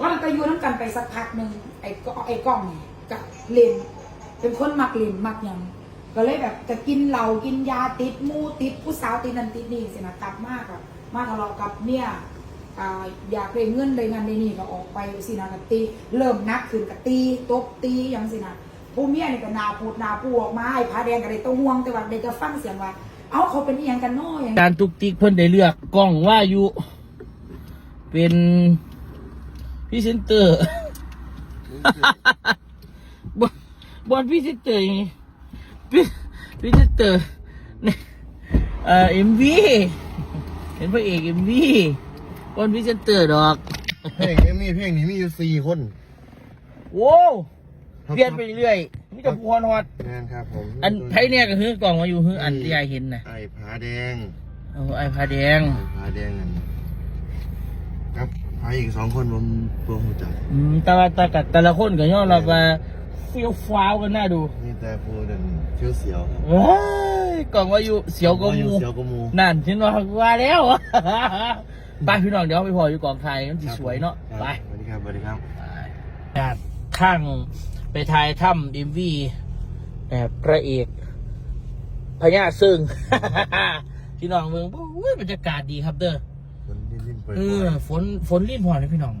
ว่ามันก็อยู่น้ำกันไปสักพักหนึ่งไอ้ก็ไอ้กล้องนี่กับเลนเป็นคนมักเลนมักหยัง ก็เลยแบบจะกินเหล้ากินยาติดมูติดผู้สาวติดนันติดนี่สินะกลับมากอะมาทะเลาะกับเนี่ยอ่าอยากได้เงินได้งานได้นี่ก็ออกไปสินะกับตี เริ่มนักขึ้นกับตีตบตีหยังสินะผู้เมียนี่ก็นาพูดนาปูออกมาไอ้ผาแดงก็เลยต้องห่วงแต่ว่าเด็กก็ฟังเสียงว่า เอาเขาเป็นอีหยังกันน้อย การตุกติกเพิ่นได้เลือกกล้องว่าอยู่เป็น พรีเซนเตอร์ บอนบอนพรีเซนเตอร์ยังไงพรีพรีเซนเตอร์เนี่ยเอ่อเอ็มวีเห็นพระเอกเอ็มวีบอนพรีเซนเตอร์ดอก เพลงนี้มีเพลงนี้มีอยู่สี่คนโว้วเปลี่ยนไปเรื่อยนี่จะพวนฮอดงานครับผมอันไทยเนี่ยก็คือกล่องมาอยู่คืออันที่ยายเห็นนะไอ้ผาแดงโอ้ไอพาแดงไอ้ผาแดงนั่น ครับผาอีกสองคนผมตัวหูจักอืมแต่ว่าแต่กับแต่ละคนก็ย่อมรับว่าเฟี้ยวฟ้าวกันน่าดูมีแต่ผู้นั่นเชียวเสียวครับเฮ้ยกล่องว่าอยู่เสียวก็มู เสียวก็มูนั่นฉันว่าว่าแล้ว ไปพี่น้องเดี๋ยวไปพออยู่กองไทยมันสิสวยเนาะครับไปสวัสดีครับสวัสดีครับญาติข้างไปถ่ายถ้ำดิมวีแบบพระเอกพญาซึ่งพี่น้องเมืองโอ้ยบรรยากาศดีครับเด้อ เอๆอฝนฝนรีบพอเลยพี่น้อง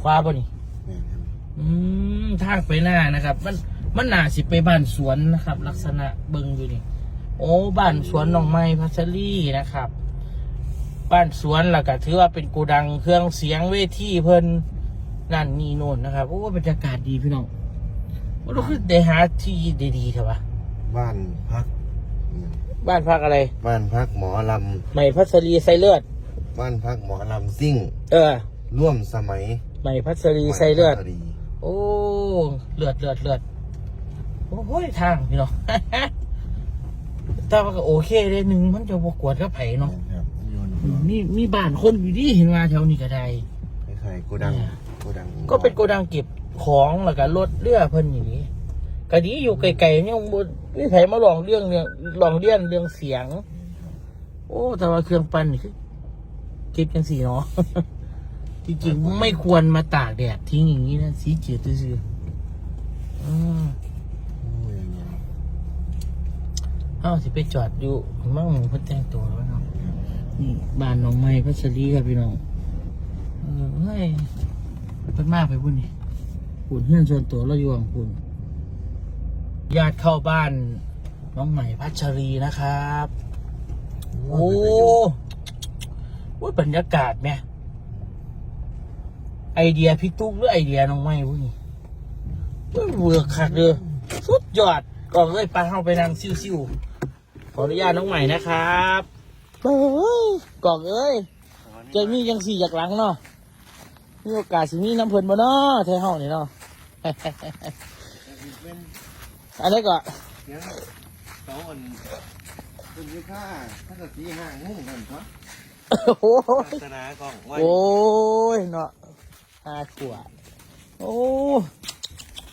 คว้าป่ะนี่แม่นครับอืมทางไปหน้านะครับ มันมันน่าสิไปบ้านสวนนะครับ ลักษณะเบิงอยู่นี่โอ้บ้านสวนหนองไม้พัชรีนะครับ บ้านสวนแล้วก็ถือว่าเป็นโกดังเครื่องเสียงเวทีเพิ่นนั่นนี่โน่นนะครับโอ้บรรยากาศดีพี่น้องว่าเราคือได้หาที่ดีๆเถอะวะบ้านพักอืมบ้านพักอะไร บ้านพักหมอลใหม่พัชรีไซเลือดำ บ้านพักหมอลำซิ่ง เออ ร่วมสมัยใหม่พัชรีไซเลือดวัดพระดีโอ้เลือดเลือดเลือดโอ้ยทางพี่น้องแต่ว่าก็โอเคเลยหนึ่งมันจะบกวดกับไผเนาะครับโยนมีมีบ้านคนอยู่ดีเห็นมาแถวนี้ก็ได้คล้ายๆโกดังเนี่ยโกดัง ก็เป็นโกดังเก็บของแล้วก็รถเรือเพิ่นอย่างนี้ก็ดีอยู่ไกลๆยังบนนี่ไผมาลองเรื่องเรื่องลองเรียนเรื่องเสียง โอ้แต่ว่าเครื่องปั่นนี่คือ เก็บกันสีเนาะจริงๆไม่ควรมาตากแดดทิ้งอย่างนี้นะสีจืดซื่อๆอืมอ้ยอย่างเงี้ยเอ้าสิไปจอดอยู่มั่งเพิ่นแต่งตัวแล้วเนาะนี่บ้านน้องไม้พัชรีครับพี่น้องเออเฮ้ยเพิ่นมากไปพุ่นนี่ปุ่นเพื่อนส่วนตัวเราอยู่ของปุ่นญาติเข้าบ้านน้องใหม่พัชรีนะครับ โอ้ ว่าบรรยากาศเนี่ไอเดียพี่ตุ๊กหรือไอเดียน้องไม้พวกนี้เว้ยเวอร์คักเลยสุดยอดก่อนเลยไปเข้าไปนั่งซิวๆขออนุญาตน้องใหม่นะครับเฮ้ยกองเอ้ยเจะมียังสี่จากหลังเนาะมีโอกาสสิมีน้ำเพลินบ่เนาะแท้ห้องนี่เนาะอันนี้ก็เสียงเสาอ่อนคุณยี่ค่าถ้าเกิดสีห่างงูกันครับ โอ้ยศาสนากล้องไว้โอ้ยเนาะห้าขวดโอ้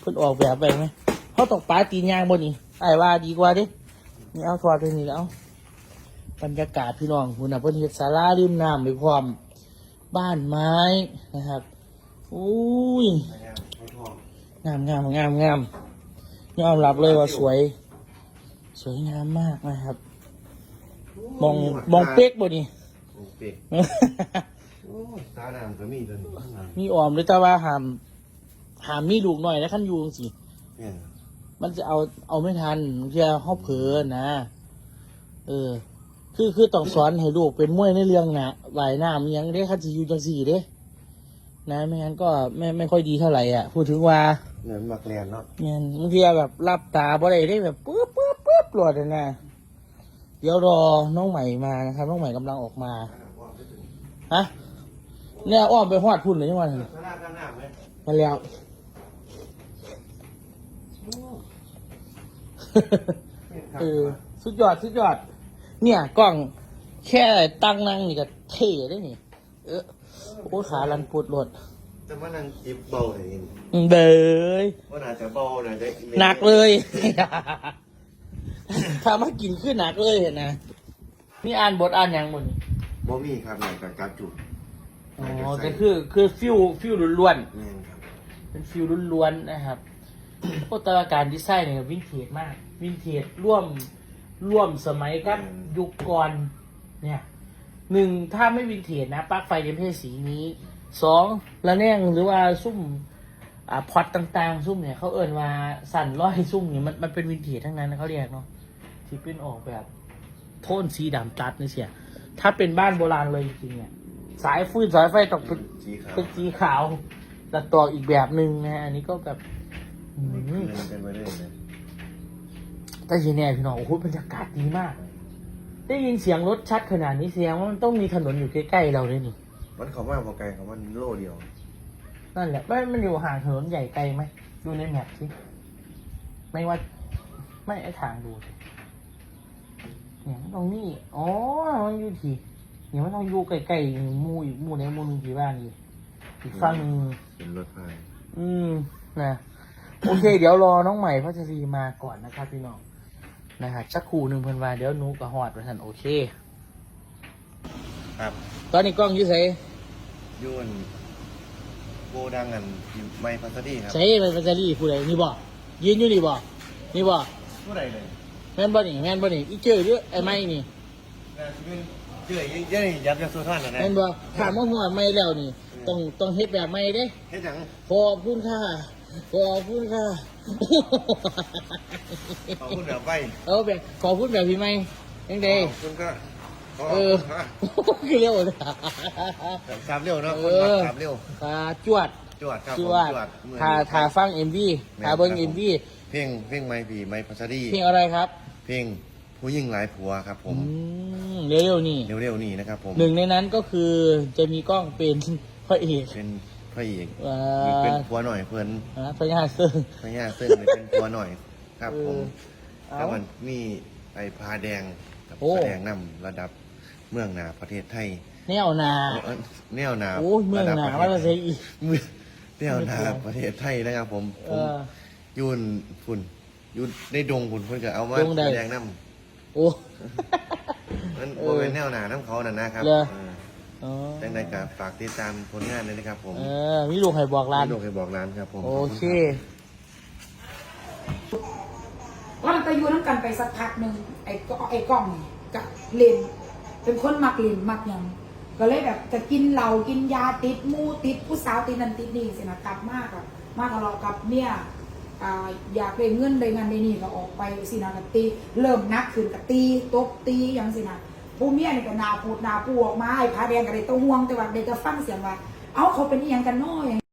คุณออกแบบไปไหมเขาตกปลาตีนยางบนนี่ไอ้ว่าดีกว่าดินี่เอาถอดไปนี่แล้วบรรยากาศพี่น้องคุณนะเพิ่นเฮ็ดศาลาริมน้ำไปพร้อมบ้านไม้นะครับอุ้ย เขาทองงามงามงามงามยอมรับเลยว่าสวย สวยงามมากนะครับ มองมองเป๊กบ่นี่ มองเป๊กโอ้ยตาดำก็มีตัวนี้ข้างหลังมีออมเลยแต่ว่าหามหามมีลูกหน่อยนะขั้นอยูจังสิเนี่ยมันจะเอาเอาไม่ทันมันจะห้อเผลอนะ เออ คือคือต้องสอนให้ลูกเป็นมวยในเรื่องนะว่ายน้ำอิหยังได้คันสิอยูจังสี่เด้ นะไม่งั้นก็ไม่ไม่ค่อยดีเท่าไหร่อะพูดถึงว่า เนี่ยมันมักเรียนเนาะ เนี่ยบางทีแบบรับตาบ่ได้ได้แบบปึ๊บปึ๊บปึ๊บหลวดเลยนะ เดี๋ยวรอน้องใหม่มานะครับ น้องใหม่กำลังออกมาฮะเนี่ยอ้อมไปหอดพุ่นเลยยังไงข้างหน้าข้างหน้าไหมมาแล้ว เออสุดยอดสุดยอด เนี่ยกล้องแค่ตั้งนั่งนี่ก็เท่ได้นี่ เออโอ้ขาลันปวดหลดจะมานั่งจิบเบาเลยนี่เบยว่าน่าจะเบาน่าจะหนักเลย ถ้ามากินขึ้นหนักเลยเห็นนะนี่อ่านบทอ่านหยังบนบ่มีครับหนังกับกราฟจุดอ๋อแต่คือคือฟิวฟิวล้วนแม่นครับๆเป็นฟิวล้วนๆนะครับโอ้แตว่าการดีไซน์เนี่ยวินเทจมาก วินเทจร่วมร่วมสมัยกับ ยุคก่อนเนี่ยหนึ่งถ้าไม่วินเทจนะปลั๊กไฟจะไม่ใช่สีนี้สองระแนงหรือว่าซุ่มอ่าพอตต่างๆ ซุ่มเนี่ยเขาเอ่นว่าสั่นร้อยซุ่มเนี่ยมันมันเป็นวินเทจทั้งนั้นนะเขาเรียกเนาะ ที่เป็นออกแบบ โทนสีดำตัดนี่เสีย ถ้าเป็นบ้านโบราณเลยจริงๆเนี่ย สายฟืนสายไฟต้องเป็นสีขาวเป็นสีขาวแต่ต่ออีกแบบหนึ่งนะฮะอันนี้ก็แบบอืมันมเป็นไปเรื่อยนะแต่ทีเนี้ยพี่น้องโอ้โหบรรยากาศดีมาก ได้ยินเสียงรถชัดขนาดนี้เสียงว่ามันต้องมีถนนอยู่ใกล้ๆเราเลยนี่ มันเขาว่าพอไกลเขาว่าโลเดียวนั่นแหละไม่มันอยู่ห่างถนนใหญ่ไกลไหม ดูในแมพสิ ไม่ว่า ไม่ไอทางดูสิ เนี่ยมันตรงนี้อ๋อมันอยู่ที่เนี่ยมันต้องอยู่ใกล้ๆหมู่อีกหมู่ในหมู่หนึงที่บ้านอีกอีกฝั่งหนึ่งเป็นรถไฟอืมนะโอเค เดี๋ยวรอน้องใหม่พัชรีมาก่อนนะครับพี่น้องนะฮะชักครู่หนึ่งเพิ่นว่าเดี๋ยวหนูกับฮอดไปทันโอเค ครับตอนนี้กล้องอยูใส่ยุ่นโกดังกันไม่พัสดีครับใส่ไปพัชรีผู้ใดนี่บ่ยืนอยู่นี่บ่นี่บ่ผู้ใดเลย แม่นบ่นี่แม่นบ่นี่อีเจอหรือไอ้ไม้นี่น่าจะเป็นเชื่อยังยังยับยับสู้ท่านนะนะแม่นบ่ถามว่าหัวไม่แล้วนี่ ต้องต้องเฮ็ดแบบไม่เด้เฮ็ดหยังขอบคุณค่ะขอบคุณค่ะขอบคุณแบบไปเอาแบบขอบคุณแบบพี่ไม่ยังไงขอบคุณก็ขอบเออคุณคือเร็วเลยครับขับเร็วเนาะเอคนอขับเร็วตาจวดจวดครับจผมวดจวดเมื่อทานี้ทาฟังเอ็มวีแม่นทาเบิ้งครับเอ็มวีเพลงเพลงไม่ผีไม่พัสดีเพลงอะไรครับ เพลงผู้ยิ่งหลายผัวครับผม อืมเร็วๆนี่เร็วๆนี่นะครับผม หนึ่งในนั้นก็คือจะมีกล้องเป็นพระเอกเป็นพระเอกอ่ามีเป็นผัวหน่อยเพื่อนนะพระยาเซิงพระยาซึ่งเป็นผัวหน่อยครับผม เออแล้วมันมีไอ้พาแดงกับโอ้ แสดงนำระดับเมืองหนาประเทศไทยแนวนาเอ้ยแนวหนาโอ้ยเมืองหนาระดับว่าประจะเทใช้ศอีกเมืองแนวหนาประเทศไทยนะครับผมผเอมอ ยุ่นฝุ่น ยุ่นในดงฝุ่นเพื่อนก็เอามาดงใดแสดงนโอ้ำนั่นเอโมอเป็นแนวหนาน้ำเขาน่ะนะครับเหรอ เอออ๋อจังใดกับฝากติดตามผลงานเลยนะครับผมเออมีลูกให้บอกร้าน ไม่โดนใครบอกร้านครับผมโอเคว่ามันไปอยู่น้ำกันไปสักพักหนึ่งไอ้ก็ไอ้กล้องนี่กับเลนเป็นคนมักเลนมักหยังก็เลยแบบจะกินเหล้ากินยาติดหมูติดผู้สาวติดนันติดนี่สินะกลับมากอะมากทะเลาะกับเมีย อ่าอยากได้เงินได้งานได้นี่ก็ออกไปสินะกับตีเริ่มนักขึ้นกับตีตบตีอยังสินะผู้เมียนี่ก็นาพูดนาปูออกมาไอ้ผาแดงก็ได้ต้องห่วงแต่ว่าเด็กก็ฟังเสียงว่า เอาเขาเป็นอหยังกันน้อย